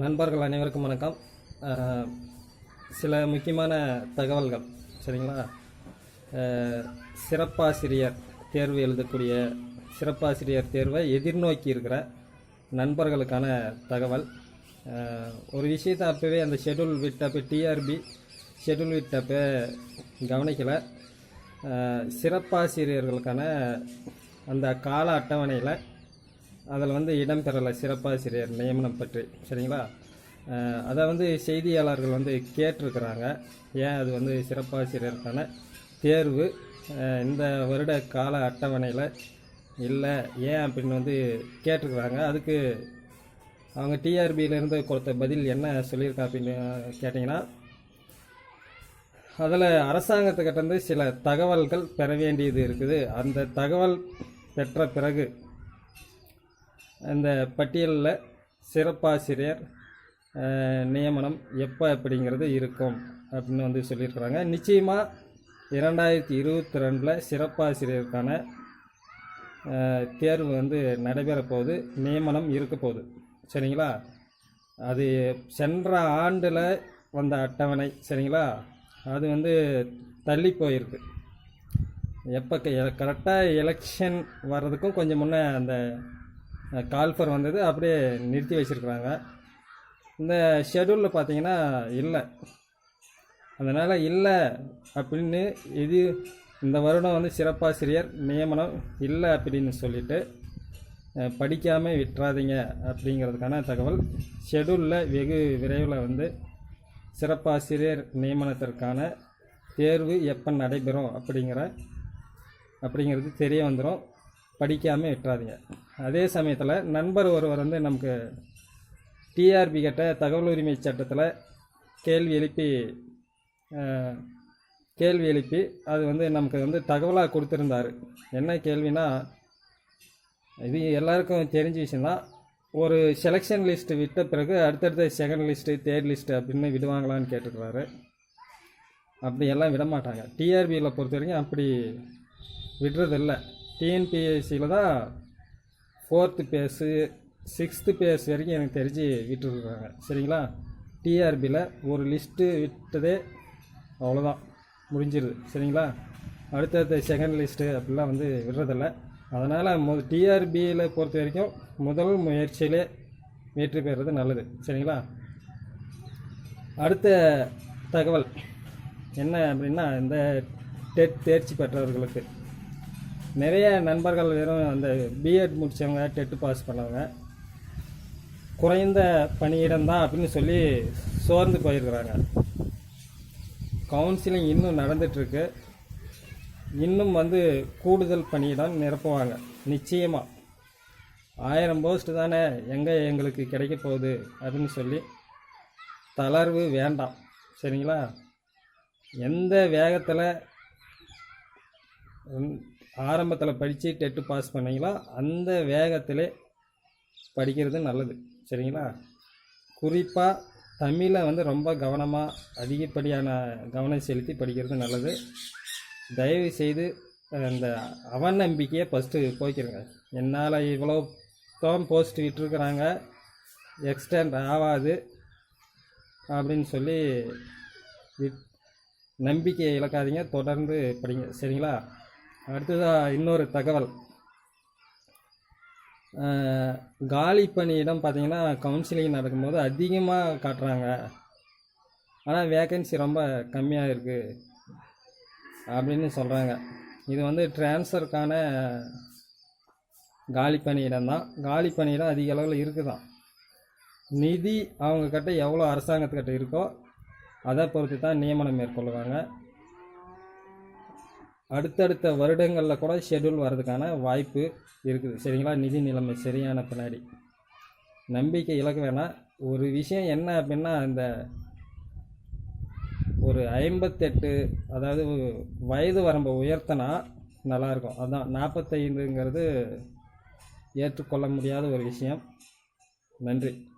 நண்பர்கள் அனைவருக்கும் வணக்கம். சில முக்கியமான தகவல்கள் சரிங்களா? சிறப்பாசிரியர் தேர்வு எழுதக்கூடிய சிறப்பாசிரியர் தேர்வை எதிர்நோக்கி இருக்கிற நண்பர்களுக்கான தகவல். ஒரு விஷயத்தை அப்போவே அந்த ஷெட்யூல் விட்டப்போ டிஆர்பி ஷெட்யூல் விட்டப்போ கவனிக்கலை. சிறப்பாசிரியர்களுக்கான அந்த கால அட்டவணையில் அதில் வந்து இடம்பெறலை சிறப்பாசிரியர் நியமனம் பற்றி சரிங்களா? அதை வந்து செய்தியாளர்கள் வந்து கேட்டிருக்கிறாங்க. ஏன் அது வந்து சிறப்பாசிரியருக்கான தேர்வு இந்த வருட கால அட்டவணையில் இல்லை. ஏன் அப்படின்னு வந்து கேட்டிருக்கிறாங்க. அதுக்கு அவங்க டிஆர்பியிலேருந்து கொடுத்த பதில் என்ன சொல்லியிருக்கா அப்படின்னு கேட்டிங்கன்னா அதில் அரசாங்கத்துக்கிட்டேருந்து சில தகவல்கள் பெற வேண்டியது இருக்குது. அந்த தகவல் பெற்ற பிறகு இந்த பட்டியலில் சிறப்பாசிரியர் நியமனம் எப்போ அப்படிங்கிறது இருக்கும் அப்படின்னு வந்து சொல்லியிருக்கிறாங்க. நிச்சயமாக இரண்டாயிரத்தி இருபத்தி ரெண்டில் சிறப்பாசிரியருக்கான தேர்வு வந்து நடைபெற போகுது. நியமனம் இருக்க போகுது. சரிங்களா? அது சென்ற ஆண்டில் வந்த அட்டவணை. சரிங்களா? அது வந்து தள்ளி போயிருக்கு. எப்போ கரெக்டாக எலெக்ஷன் வர்றதுக்கும் கொஞ்சம் முன்னே அந்த கால்ஃபர் வந்தது அப்படியே நிறுத்தி வச்சுருக்குறாங்க. இந்த ஷெடியூலில் பார்த்தீங்கன்னா இல்லை. அதனால் இல்லை அப்படின்னு இது இந்த வருடம் வந்து சிறப்பாசிரியர் நியமனம் இல்லை அப்படின்னு சொல்லிட்டு படிக்காமல் விட்டுறாதீங்க அப்படிங்கிறதுக்கான தகவல். ஷெடியூலில் வெகு விரைவில் வந்து சிறப்பாசிரியர் நியமனத்திற்கான தேர்வு எப்போ நடைபெறும் அப்படிங்கிற அப்படிங்கிறது தெரிய வந்துடும் படிக்காமல் விட்டுறாதீங்க. அதே சமயத்தில் நண்பர் ஒருவர் வந்து நமக்கு டிஆர்பி கிட்ட தகவல் உரிமை சட்டத்தில் கேள்வி எழுப்பி கேள்வி எழுப்பி அது வந்து நமக்கு வந்து தகவலாக கொடுத்துருந்தாரு. என்ன கேள்வினா இது எல்லாருக்கும் தெரிஞ்ச விஷயந்தான் ஒரு செலெக்ஷன் லிஸ்ட்டு விட்ட பிறகு அடுத்தடுத்த செகண்ட் லிஸ்ட்டு தேர்ட் லிஸ்ட்டு அப்படின்னு விடுவாங்களான்னு கேட்டுருக்கிறாரு அப்படி எல்லாம் விட மாட்டாங்க டிஆர்பியில் பொறுத்த வரைக்கும் அப்படி விடுறதில்ல. டிஎன்பிஎஸ்சியில் தான் ஃபோர்த்து பேஸு சிக்ஸ்த்து பேஸ் வரைக்கும் எனக்கு தெரிஞ்சு விட்டுருக்குறாங்க சரிங்களா? டிஆர்பியில் ஒரு லிஸ்ட்டு விட்டதே அவ்வளோதான் முடிஞ்சிருது. சரிங்களா? அடுத்தடுத்த செகண்ட் லிஸ்ட்டு அப்படிலாம் வந்து விடுறதில்ல. அதனால் மு டிஆர்பியில் பொறுத்த வரைக்கும் முதல் முயற்சியிலே வெற்றி பெறுறது நல்லது. சரிங்களா? அடுத்த தகவல் என்ன அப்படின்னா இந்த டெட் தேர்ச்சி பெற்றவர்களுக்கு. நிறைய நண்பர்கள் வெறும் அந்த பிஎட் முடித்தவங்க டெட்டு பாஸ் பண்ணவங்க. குறைந்த பணியிடம் தான் அப்படின்னு சொல்லி சோர்ந்து போயிருக்கிறாங்க. கவுன்சிலிங் இன்னும் நடந்துட்டுருக்கு. இன்னும் வந்து கூடுதல் பணியிடம் நிரப்புவாங்க. நிச்சயமாக ஆயிரம் போஸ்ட் தானே எங்கே எங்களுக்கு கிடைக்க போகுது அப்படின்னு சொல்லி தளர்வு வேண்டாம். சரிங்களா? எந்த வேகத்தில் ஆரம்பத்தில் படித்து டெட்டு பாஸ் பண்ணிங்களா? அந்த வேகத்தில் படிக்கிறது நல்லது. சரிங்களா? குறிப்பாக தமிழை வந்து ரொம்ப கவனமாக அதிகப்படியான கவனம் செலுத்தி படிக்கிறது நல்லது. தயவு செய்து அந்த அவநம்பிக்கையை ஃபஸ்ட்டு போய்க்கிறங்க என்னால் இவ்வளோ தான் போஸ்ட் விட்டுருக்குறாங்க. எக்ஸ்டெண்ட் ஆகாது அப்படின்னு சொல்லி விட் நம்பிக்கையை இழக்காதீங்க. தொடர்ந்து படிங்க. சரிங்களா? அடுத்ததாக இன்னொரு தகவல். காலி பணியிடம் பார்த்தீங்கன்னா கவுன்சிலிங் நடக்கும்போது அதிகமாக காட்டுறாங்க. ஆனால் வேகன்சி ரொம்ப கம்மியாக இருக்குது அப்படின்னு சொல்கிறாங்க இது வந்து ட்ரான்ஸ்ஃபருக்கான காலி பணியிடம் தான். காலி பணியிடம் அதிக அளவில் இருக்குதான். நிதி அவங்கக்கிட்ட எவ்வளோ அரசாங்கத்துக்கிட்ட இருக்கோ அதை பொறுத்து தான் நியமனம் மேற்கொள்வாங்க. அடுத்தடுத்த வருடங்களில் கூட ஷெட்யூல் வர்றதுக்கான வாய்ப்பு இருக்குது. சரிங்களா? நிதி நிலைமை சரியான பின்னாடி. நம்பிக்கை இழக்க வேணாம். ஒரு விஷயம் என்ன அப்படின்னா இந்த ஒரு ஐம்பத்தெட்டு அதாவது வயது வரம்பை உயர்த்தினா நல்லாயிருக்கும். அதுதான் நாற்பத்தைந்துங்கிறது ஏற்றுக்கொள்ள முடியாத ஒரு விஷயம். நன்றி.